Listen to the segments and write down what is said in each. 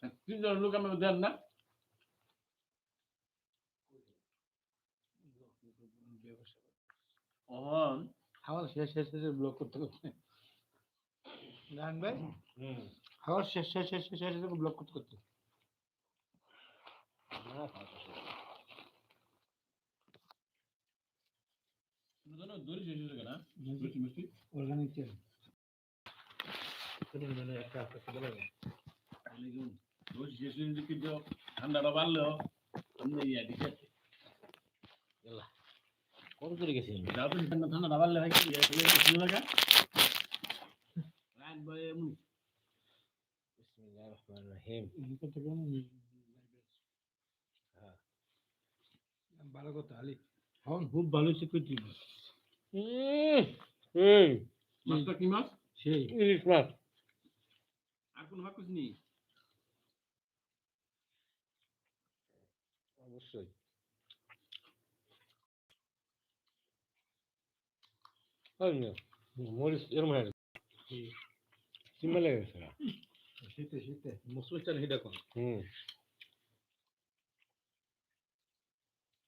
হ্যাঁ তিনজন লোক আমি অহন শেষ শেষ শেষে ব্লক করতে করতে ভাই শেষ শেষ শেষ শেষে ব্লক করতে করতে ঠান্ডাটা বাড়লো কত দূরে গেছি যাও তো ঠান্ডা ঠান্ডা বাড়লে লাগা রাত বয়ে রহিম কত কেমন ভালো কথা আলি। হন খুব ভালো হুম হুম। মাছটা কি মাছ? সেই। ইলিশ মাছ। আর কোনো ভাগ নেই অবশ্যই। মরিচ এরম হয়ে। গেছে সিম্বা লেগে গেছে। শীতে শীতে। মুসলিম চাল হিডা কোন? হুম ওরা কোনো দিন মিলালে ইয়ো আলাদা যে মন দেখে না তুমি আলাদা পানি কই ডাইরেক্ট পেট নাম না হ্যাঁ দেখ লা আদিক বলো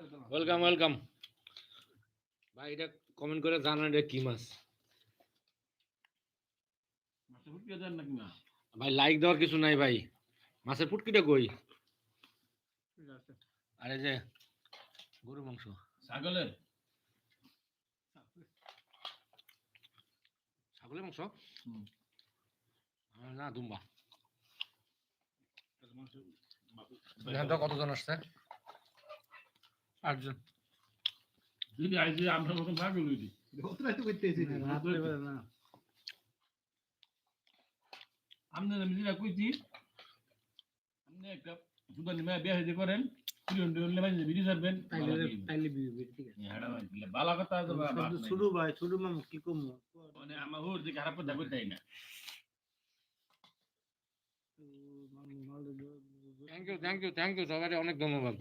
ওয়েলকাম ওয়েলকাম ভাই এটা কমেন্ট করে জানান এটা কি মাছ? ভাই লাইক দেওয়ার কিছু নাই ভাই। মাছের ফুটকিটা কই? আরে যে গরু মাংস। ছাগলের? ছাগলের মাংস। না দুম্বা। কতজন আসছে? আটজন যদি আইসি আমরা মতন ভাগ লইছি রাত্রে বেলা না। আপনি মিলিরা কইছি আপনি একটা সুদানি মেয়ে বিয়ে হইতে করেন পিরিয়ন টিরিয়ন লেবাই ভিডিও ছাড়বেন তাইলে তাইলে বিয়ে ঠিক আছে। হ্যাঁ কথা তো ভাই মামু কি কম? মানে আমার হুর দিকে খারাপ কথা কইতাই না। Thank you thank you thank you সবাই অনেক ধন্যবাদ।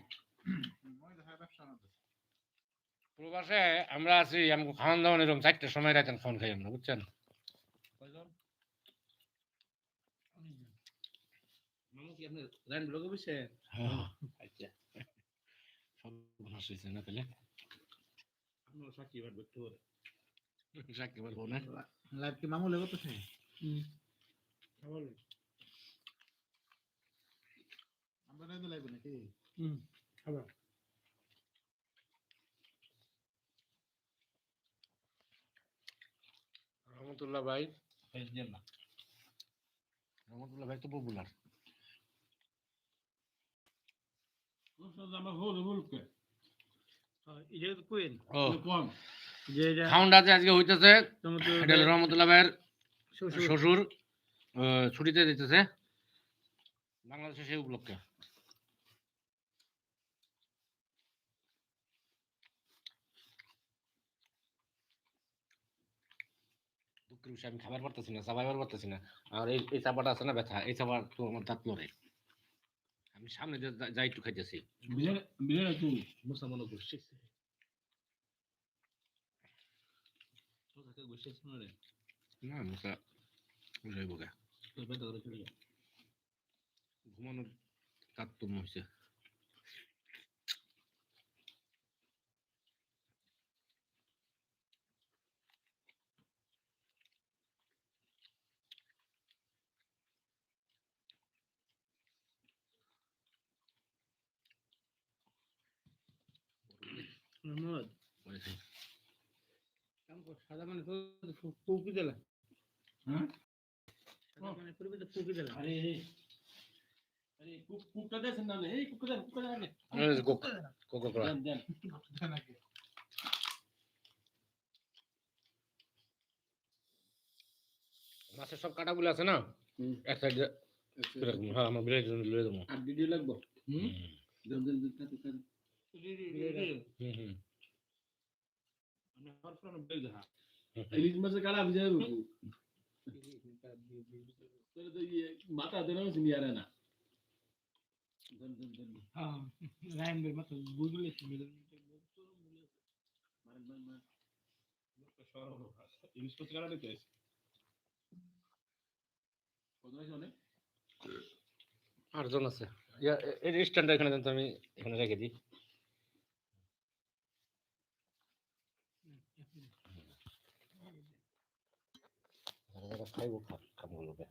প্রবাসে আমরা আছি আমাকে খাওয়ান দাওয়ান এরকম চারটার সময় রাখেন ফোন খাই আমরা বুঝছেন? মামু কি আপনি লাইন ব্লগে বসে আচ্ছা সব ভাস হয়েছে না তাহলে আপনার সাক্ষী এবার দেখতে পারে সাক্ষী বলব না লাইভ কি মামু লেগো তো সে আমরা নাই তো লাইভ নাকি হুম খাবার রহমতুল্লাহ ভাই। রহমতুল্লাহ ভাই তো পপুলার আজকে হইতেছে। রহমতুল্লাহ ভাইয়ের শ্বশুর। শ্বশুর ছুটিতে দিতেছে বাংলাদেশে সেই উপলক্ষে। বিষয় আমি খাবার পারতেছি না চাবাইবার পারতেছি না। আর এই এই চাপাটা আছে না ব্যথা এই চাপা তো আমার দাঁত লড়ে আমি সামনে যাই একটু খাইতেছি। মনে না মুসা ঘুমানোর কাত্তম হয়েছে মোহাম্মদ বলেছি। কাম কর সাদা মানে ফুকি দিলা। হ্যাঁ? সাদা মানে পরিবে ফুকি দিলা। আরে আরে কুক কুকটা দেন না এই কুকটা দেন কুকটা দেন এই যে কোক- কোকো-কোলা। দেন। দেন মাছের সব কাটাগুলো আছে না? এক সাইডে হ্যাঁ আমার বিলাই লয়ে দেবো। আর ভিডিও লাগবো? হুম। আর। ইলিশ মাছের কালা ভিজে যাবে তাহলে তো ইয়ে মাথা দেন আছে মিয়ারে না। দেন দেন দেন হ্যাঁ রাইন বের মত বুঝলে ইলিশ মাছের আটজন আছে। এ- এই স্ট্যান্ডটা এখানে আমি এখানে রেখে দিই। যারা যারা খাইবো খাম কামগুলোকে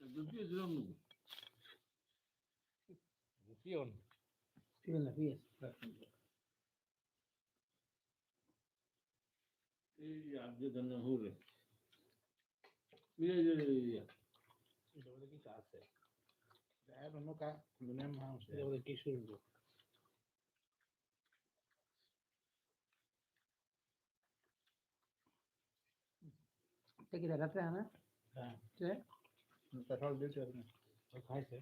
একদম কি দিলাম না পিয়ন ঠিক না পিএস এই আজকে দেন না হবে এই এই এই এটা বলে কিছু আছে কা হ্যাঁ। খাইছে।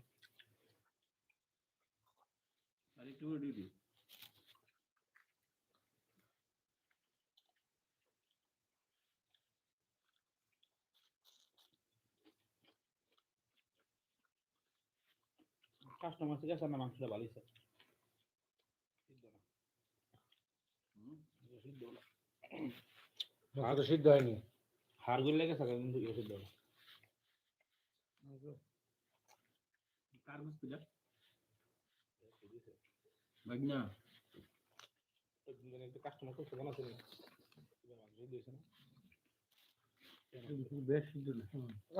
আর একটু ডিউটি কাস্টমার থেকে আসা না মাংসটা ভালোই স্যার সিদ্ধ না। সিদ্ধ হয়নি। হাড়গুলো লেগে থাকে কিন্তু সিদ্ধ না।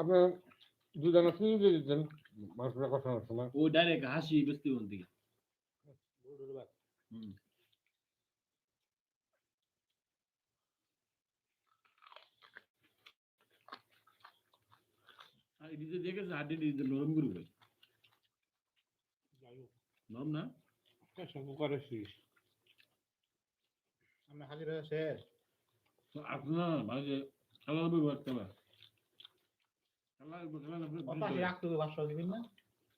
আপনার দুদানা চিনি দিতেন মাংসটা কষানোর সময় ও ডাইরেক্ট হাসি বেশি ওন দিকে হুম আর এদিকে দেখেছে হাড্ডি দিতে নরম করে? ভাই নরম না? সব করে শেষ। আমরা হাজির হয়ে শেষ। তো আপনার ভালো খালা ব্যবহার করা খালা। খালা পাশে রাখতে হবে বাসা দিবেন না।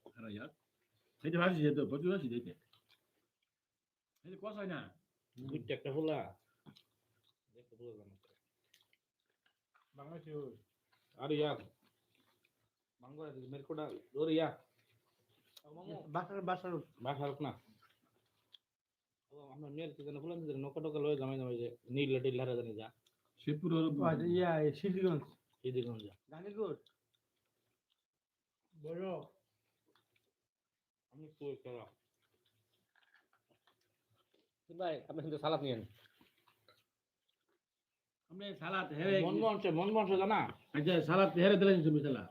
খালা ইয়ার সেটা ভাসি যেত প্রচুর ভাসি যেতে এটা কষায় না? বুঝতে একটা ফুলা দেখতে জানো বাংলাদেশি আরে ইয়ার। বাংলাদেশ মেরকোটা ওরে ইয়া। বাসার বাসার বাসার না। আমরা মেয়ের কি জানো ফুলান দিতে নৌকা টোকা লয়ে জামাই জামাই যে নীল টিল হারা জানি যা। শিবপুর ইয়া সিদ্ধিগঞ্জ। সিদ্ধিগঞ্জ গান্ধীপুর বড় আমি কই করা ভাই আপনি কিন্তু সালাদ নিয়েন। আপনি সালাদ হেরে মন মনসে মন মনসে জানা? আচ্ছা সালাদ হেরে দিলেন তুমি সালাদ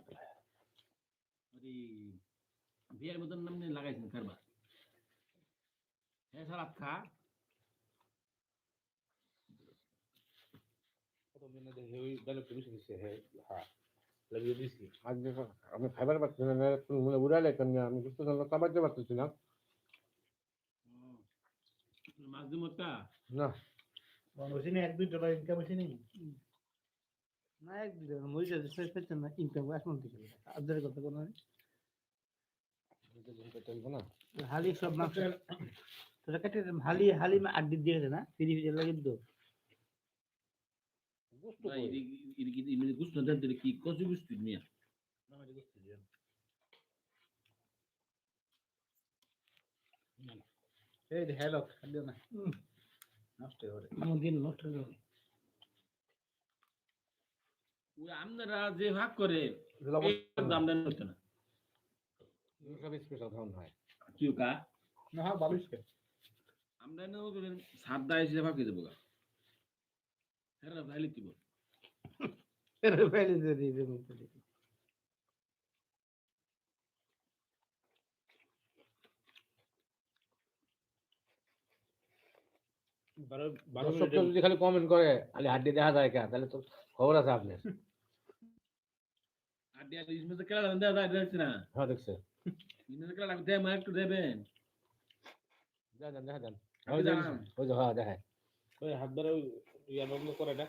আরে বিয়ের মতন নামনে লাগাইছেন কারবার। হ্যাঁ সালাদ খা। আমি খাইবার না মনে উড়ালে আমি বুঝতে মাছ এক দুই ডলার ইনকাম হয়েছে নি? না এক দুই ডলার মরিচা না ইনকাম এখন থেকে। আদের কথা কোনো হালি সব মাংস তোরা কেটে হালি হালি আড্ডি দিয়েছে না? ফিরি ফিরি লাগে তো বুঝতে ভাই এদিকে এদিকে গুস্ত দেন দিলে কি? কচু গুস্ত মিয়া এই হ্যালো খাদ্য না। নষ্ট করে দিন নষ্ট করে আপনারা যে ভাগ করে দাম দেন না। সব স্পেশাল খাওয়ান হয় কি কা না হ্যাঁ বালিশ কে আমরা না সাদা এসে ভাগ দেবো গা। হ্যাঁ ভাইলে দিব এর ফেলে দিয়ে দিয়ে দিয়ে বারো বারো দর্শক মিনিটে যদি খালি কমেন্ট করে খালি হাড্ডি দেখা যায় কে? তাহলে তো খবর আছে আপনার। আর কেলা যায় দেখছি না। হ্যাঁ দেখছে। একটু দেবেন হ্যাঁ হাত ধরে ইয়ার বন্ধ করে না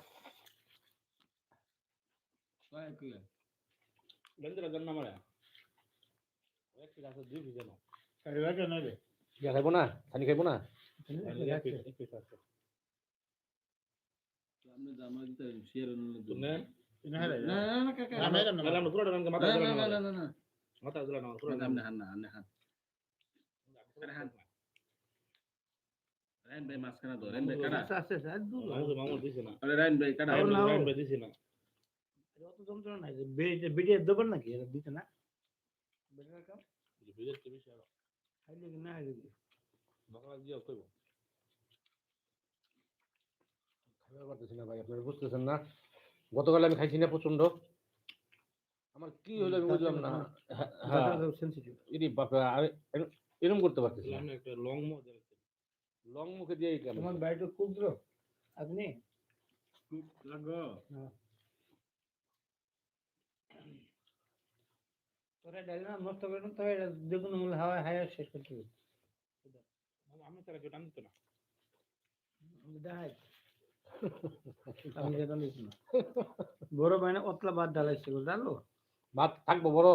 ইয়া খাইবো না ছানি খাইবো না না না না না না না পুরো ডান মাথা না না ভাই মাঝখানে ধর রাইন ভাই কাটা আচ্ছা আচ্ছা আচ্ছা দূর মামু মামু দিছে না আরে রাইন ভাই কাটা রাইন না রাইন দিছে না অত যন্ত্রণা নাই যে বেড়ে বেড়ে দেবেন নাকি এটা দিতে না বেড়ে কাম বিজের টিভি শেয়ার খাইলে কি না খাইলে কি বাংলা দিয়ে কইব খাইতে পারতেছি না ভাই আপনারা বুঝতেছেন না গতকাল আমি খাইছি না প্রচণ্ড আমার কি হলো আমি বুঝলাম না। হ্যাঁ, হ্যাঁ। এরম করতে পারতেছি না। একটা লং মো দেন লং মুখে দিয়ে কেন? তোমার বাড়িটা ক্ষুদ্র আপনি? লাগো। তোরা ডাল না নষ্ট করে না তবে এটা যে কোনো মূল্য হাওয়া হাওয়া শেষ করতে হবে। আমি তারা কেউ টান দিত না। দেখাই আমি যেটা দিচ্ছি না। বড় বাইনা অতলা বাদ ডালাইছে জানো? ভাত থাকব বড়?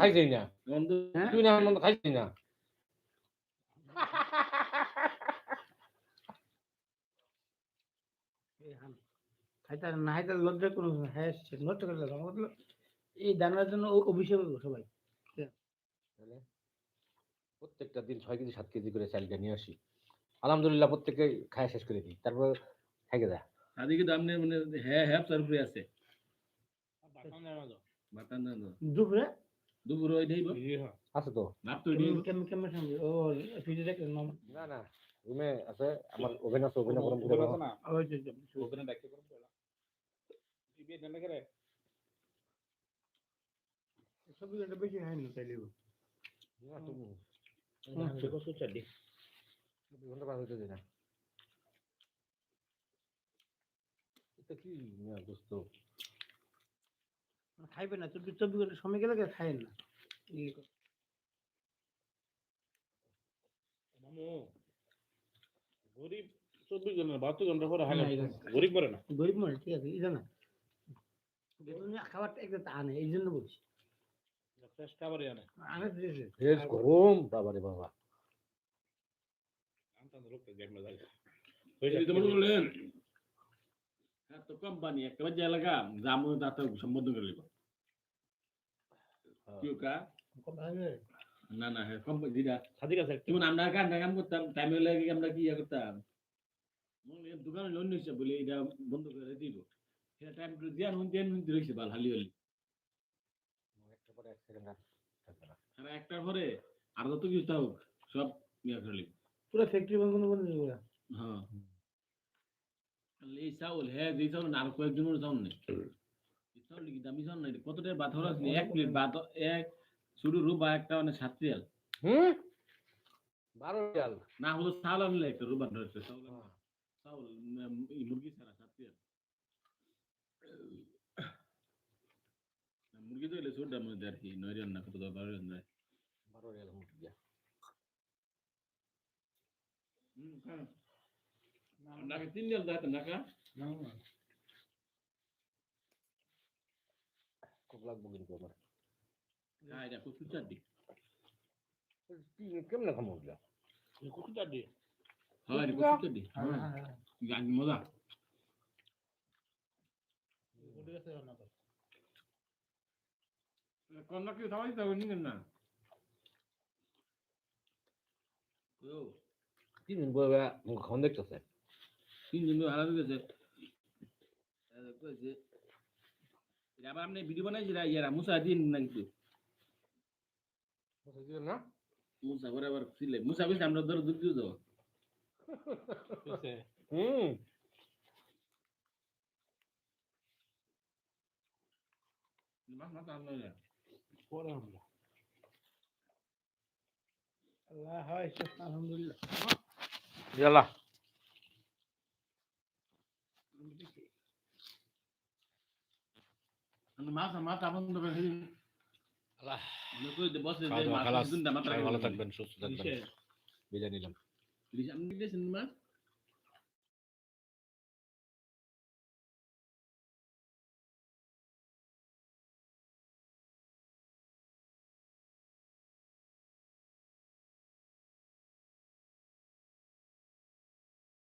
খাইছি না হ্যাঁ? তুই না হলো খাইছি না। এই না লজ্জা কোনো হ্যাঁ করে এই দানার জন্য ও অভিষেক সবাই। প্রত্যেকটা দিন ছয় কেজি সাত কেজি করে চালটা নিয়ে আসি। আলহামদুলিল্লাহ প্রত্যেকে খায় শেষ করে দিই। তারপর থেকে যায় আদিকে দাম নেই মানে হ্যাঁ হ্যাঁ তার উপরে আছে। বাতান না তো না তো দুপুরে? দুপুর ওই দেইব। হ্যাঁ। আছে তো। ভাত তো দেইব। কেমন কেমন সঙ্গে ও ফ্রিজে দেখলেন না না রুমে আছে আমার ওভেন আছে ওভেনে গরম করে ওপরে না ওই যে যে, ডাকে করব পড়া টিভি দেন করে? সবই একটা বেশি হয় না তাইলে না, তুমি সে কষ্ট চাডি ঘণ্টা পার হইতে না। এটা কি মিয়া দোস্ত খাইবে না চব্বিশ চব্বিশ ঘণ্টা সময় গেলে কেউ খায় না। এই কথা। মামু গরিব চব্বিশ ঘণ্টা বাহাত্তর ঘণ্টা পরে হয় না গরিব পরে না? গরিব মানুষ ঠিক আছে এটা না। বেতন নিয়ে খাবারটা একটা আনে এই জন্য বলছি। চেষ্টা করে আনে। আনে দিয়েছে। ফ্রেশ গরম বাবারে বাবা। আনতাম লোক গেম না যায় এই তো হ্যাঁ তো কোম্পানি জামু দাতা সম্বোধন করে লিব কি না না হ্যাঁ কোম্পানি দিদা সাদিক আছে যেমন আমরা কাম কাম করতাম টাইম হলে আমরা কি ইয়া করতাম দোকানে লোন নিচ্ছে বলে এটা বন্ধ করে দিব সেটা টাইম করে দিয়া নুন দিয়ে নুন দিয়ে বাল হালি হালি একটা পরে এক সেকেন্ড আর একটার পরে আর যত কিছু থাকুক সব ইয়া করে লিব পুরো ফ্যাক্টরি বন্ধ বন্ধ করে হ্যাঁ এই চাউল হ্যাঁ যে চাউল আর কয়েকজনের চাউল নেই এই চাউল কি দামি চাউল নাই কত টাকা ভাত হলো আসলে এক প্লেট ভাত এক শুধু রুবা একটা মানে সাত রিয়াল হুম? বারো রিয়াল না হলো চাউল আনলে একটা রুবা ধরেছে চাউল হ্যাঁ। চাউল মুরগি ছাড়া সাত রিয়াল মুরগি তো এলে ছোট দাম মধ্যে আর কি। নয় রিয়াল না কত বারো রিয়াল বারো রিয়াল মুরগি হুম তিন রিয়াল দেয় নাকা খুব লাগবো কিন্তু আমার হ্যাঁ এটা কচু চাটি কেমনে খামো ওগুলা? কুকুর চাডি হ্যাঁ কচু চাটি হ্যাঁ গান মজা কন্যা কি সবাই তো নিবেন না তিন দিন মুখ খাওয়ান দেখতেছে তিন দিন ধরে গেছে কয়েছে আবার আপনি ভিডিও বানাইছি না ইয়ারা মুসা দিন না কিছু না? মুসা করে ছিলে মুসা বেশি আমরা ধরে দুধ দিয়ে হুম। মাছ মাছ আনলো না পরে আমরা। আল্লাহ হয় আলহামদুলিল্লাহ। ইয়ালা আমি মাছ মাছ বন্ধ করে ফেলি আল্লাহ মনে করি যে বসে খাওয়া যে দাওয়া মাছ খালাস দুনটা মাথা সবাই ভালো থাকবেন সুস্থ থাকবেন। বিদায় নিলাম।